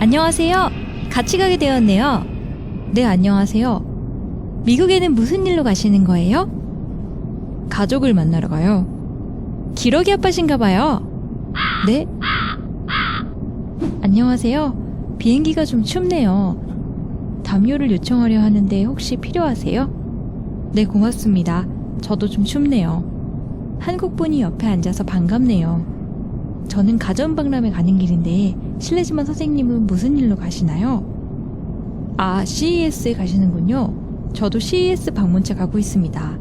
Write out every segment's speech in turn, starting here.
안녕하세요. 같이 가게 되었네요. 네, 안녕하세요. 미국에는 무슨 일로 가시는 거예요? 가족을 만나러 가요. 기러기 아빠신가 봐요. 네? 안녕하세요. 비행기가 좀 춥네요. 담요를 요청하려 하는데 혹시 필요하세요? 네, 고맙습니다. 저도 좀 춥네요. 한국 분이 옆에 앉아서 반갑네요. 저는 가전박람회 가는 길인데 실례지만 선생님은 무슨 일로 가시나요? 아, CES에 가시는군요. 저도 CES 방문차 가고 있습니다.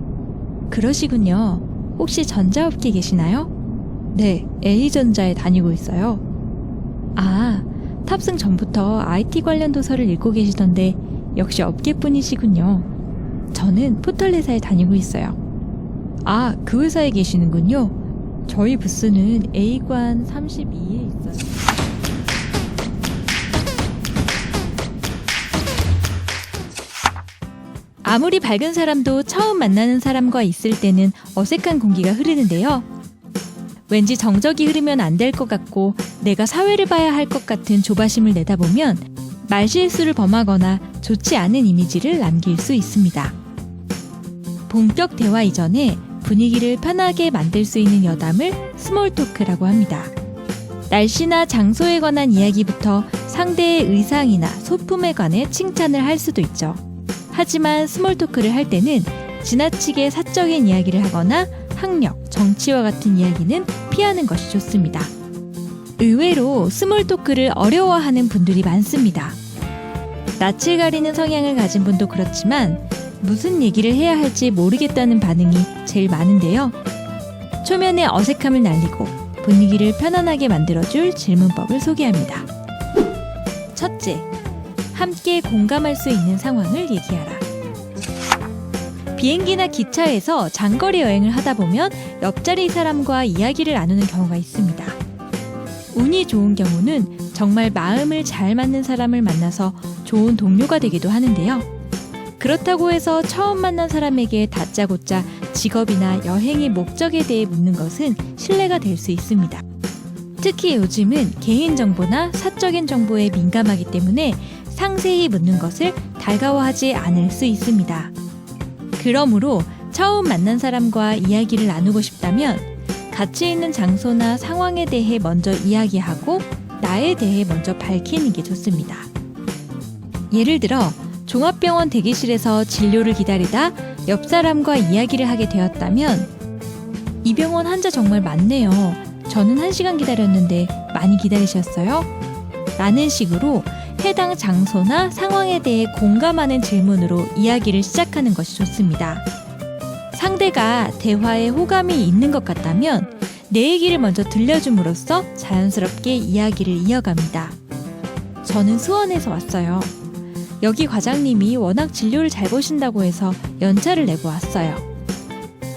그러시군요. 혹시 전자업계 계시나요? 네, A전자에 다니고 있어요. 아, 탑승 전부터 IT 관련 도서를 읽고 계시던데 역시 업계뿐이시군요. 저는 포털 회사에 다니고 있어요. 아, 그 회사에 계시는군요. 저희 부스는 A관 32에 있어요. 아무리 밝은 사람도 처음 만나는 사람과 있을 때는 어색한 공기가 흐르는데요. 왠지 정적이 흐르면 안 될 것 같고 내가 사회를 봐야 할 것 같은 조바심을 내다보면 말실수를 범하거나 좋지 않은 이미지를 남길 수 있습니다. 본격 대화 이전에 분위기를 편하게 만들 수 있는 여담을 스몰 토크라고 합니다. 날씨나 장소에 관한 이야기부터 상대의 의상이나 소품에 관해 칭찬을 할 수도 있죠. 하지만 스몰 토크를 할 때는 지나치게 사적인 이야기를 하거나 학력, 정치와 같은 이야기는 피하는 것이 좋습니다. 의외로 스몰 토크를 어려워하는 분들이 많습니다. 낯을 가리는 성향을 가진 분도 그렇지만 무슨 얘기를 해야 할지 모르겠다는 반응이 제일 많은데요. 초면에 어색함을 날리고 분위기를 편안하게 만들어줄 질문법을 소개합니다. 첫째, 함께 공감할 수 있는 상황을 얘기하라. 비행기나 기차에서 장거리 여행을 하다 보면 옆자리 사람과 이야기를 나누는 경우가 있습니다. 운이 좋은 경우는 정말 마음을 잘 맞는 사람을 만나서 좋은 동료가 되기도 하는데요. 그렇다고 해서 처음 만난 사람에게 다짜고짜 직업이나 여행의 목적에 대해 묻는 것은 신뢰가 될 수 있습니다. 특히 요즘은 개인정보나 사적인 정보에 민감하기 때문에 상세히 묻는 것을 달가워하지 않을 수 있습니다. 그러므로 처음 만난 사람과 이야기를 나누고 싶다면 같이 있는 장소나 상황에 대해 먼저 이야기하고 나에 대해 먼저 밝히는 게 좋습니다. 예를 들어 종합병원 대기실에서 진료를 기다리다 옆 사람과 이야기를 하게 되었다면 이 병원 환자 정말 많네요. 저는 한 시간 기다렸는데 많이 기다리셨어요? 라는 식으로 해당 장소나 상황에 대해 공감하는 질문으로 이야기를 시작하는 것이 좋습니다. 상대가 대화에 호감이 있는 것 같다면 내 얘기를 먼저 들려줌으로써 자연스럽게 이야기를 이어갑니다. 저는 수원에서 왔어요. 여기 과장님이 워낙 진료를 잘 보신다고 해서 연차를 내고 왔어요.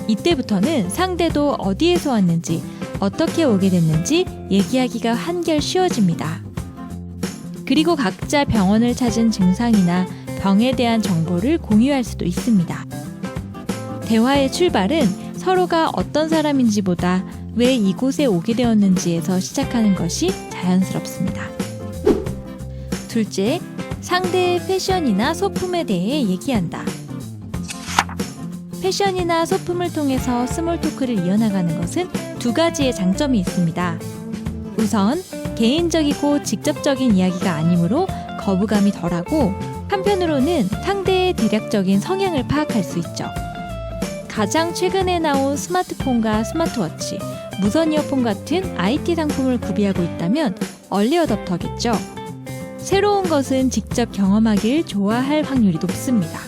이때부터는 상대도 어디에서 왔는지, 어떻게 오게 됐는지 얘기하기가 한결 쉬워집니다. 그리고 각자 병원을 찾은 증상이나 병에 대한 정보를 공유할 수도 있습니다. 대화의 출발은 서로가 어떤 사람인지보다 왜 이곳에 오게 되었는지에서 시작하는 것이 자연스럽습니다. 둘째, 상대의 패션이나 소품에 대해 얘기한다. 패션이나 소품을 통해서 스몰 토크를 이어나가는 것은 두 가지의 장점이 있습니다. 우선 개인적이고 직접적인 이야기가 아니므로 거부감이 덜하고 한편으로는 상대의 대략적인 성향을 파악할 수 있죠. 가장 최근에 나온 스마트폰과 스마트워치, 무선 이어폰 같은 IT 상품을 구비하고 있다면 얼리 어답터겠죠. 새로운 것은 직접 경험하길 좋아할 확률이 높습니다.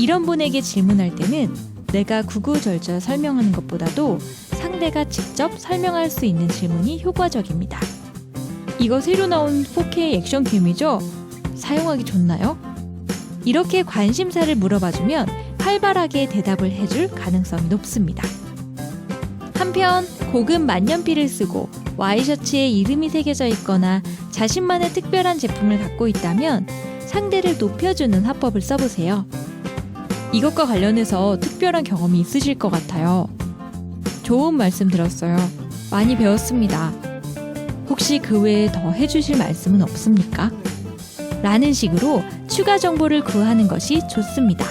이런 분에게 질문할 때는 내가 구구절절 설명하는 것보다도 상대가 직접 설명할 수 있는 질문이 효과적입니다. 이거 새로 나온 4K 액션캠이죠? 사용하기 좋나요? 이렇게 관심사를 물어봐주면 활발하게 대답을 해줄 가능성이 높습니다. 한편 고급 만년필을 쓰고 와이셔츠에 이름이 새겨져 있거나 자신만의 특별한 제품을 갖고 있다면 상대를 높여주는 화법을 써보세요. 이것과 관련해서 특별한 경험이 있으실 것 같아요. 좋은 말씀 들었어요. 많이 배웠습니다. 혹시 그 외에 더 해주실 말씀은 없습니까? 라는 식으로 추가 정보를 구하는 것이 좋습니다.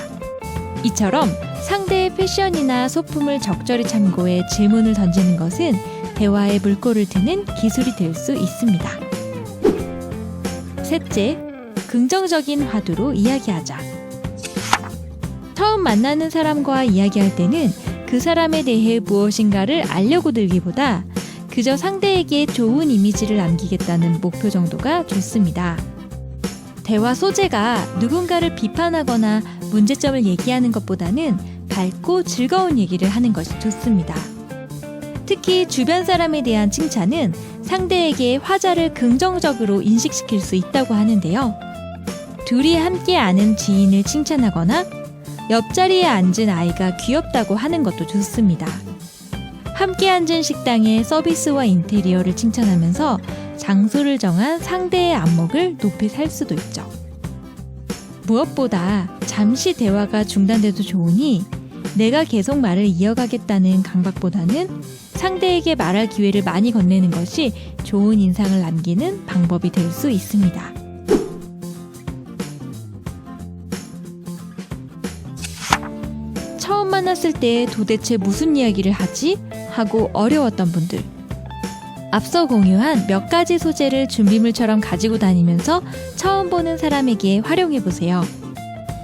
이처럼 상대의 패션이나 소품을 적절히 참고해 질문을 던지는 것은 대화에 물꼬를 트는 기술이 될 수 있습니다. 셋째, 긍정적인 화두로 이야기하자. 처음 만나는 사람과 이야기할 때는 그 사람에 대해 무엇인가를 알려고 들기보다 그저 상대에게 좋은 이미지를 남기겠다는 목표 정도가 좋습니다. 대화 소재가 누군가를 비판하거나 문제점을 얘기하는 것보다는 밝고 즐거운 얘기를 하는 것이 좋습니다. 특히 주변 사람에 대한 칭찬은 상대에게 화자를 긍정적으로 인식시킬 수 있다고 하는데요. 둘이 함께 아는 지인을 칭찬하거나 옆자리에 앉은 아이가 귀엽다고 하는 것도 좋습니다. 함께 앉은 식당의 서비스와 인테리어를 칭찬하면서 장소를 정한 상대의 안목을 높이 살 수도 있죠. 무엇보다 잠시 대화가 중단돼도 좋으니 내가 계속 말을 이어가겠다는 강박보다는 상대에게 말할 기회를 많이 건네는 것이 좋은 인상을 남기는 방법이 될 수 있습니다. 처음 만났을 때 도대체 무슨 이야기를 하지? 하고 어려웠던 분들. 앞서 공유한 몇 가지 소재를 준비물처럼 가지고 다니면서 처음 보는 사람에게 활용해 보세요.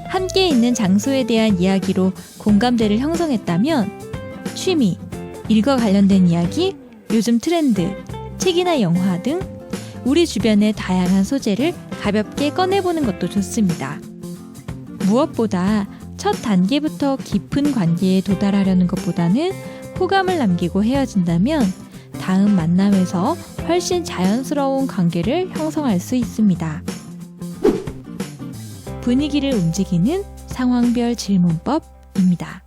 함께 있는 장소에 대한 이야기로 공감대를 형성했다면 취미, 일과 관련된 이야기, 요즘 트렌드, 책이나 영화 등 우리 주변의 다양한 소재를 가볍게 꺼내보는 것도 좋습니다. 무엇보다 첫 단계부터 깊은 관계에 도달하려는 것보다는 호감을 남기고 헤어진다면 다음 만남에서 훨씬 자연스러운 관계를 형성할 수 있습니다. 분위기를 움직이는 상황별 질문법입니다.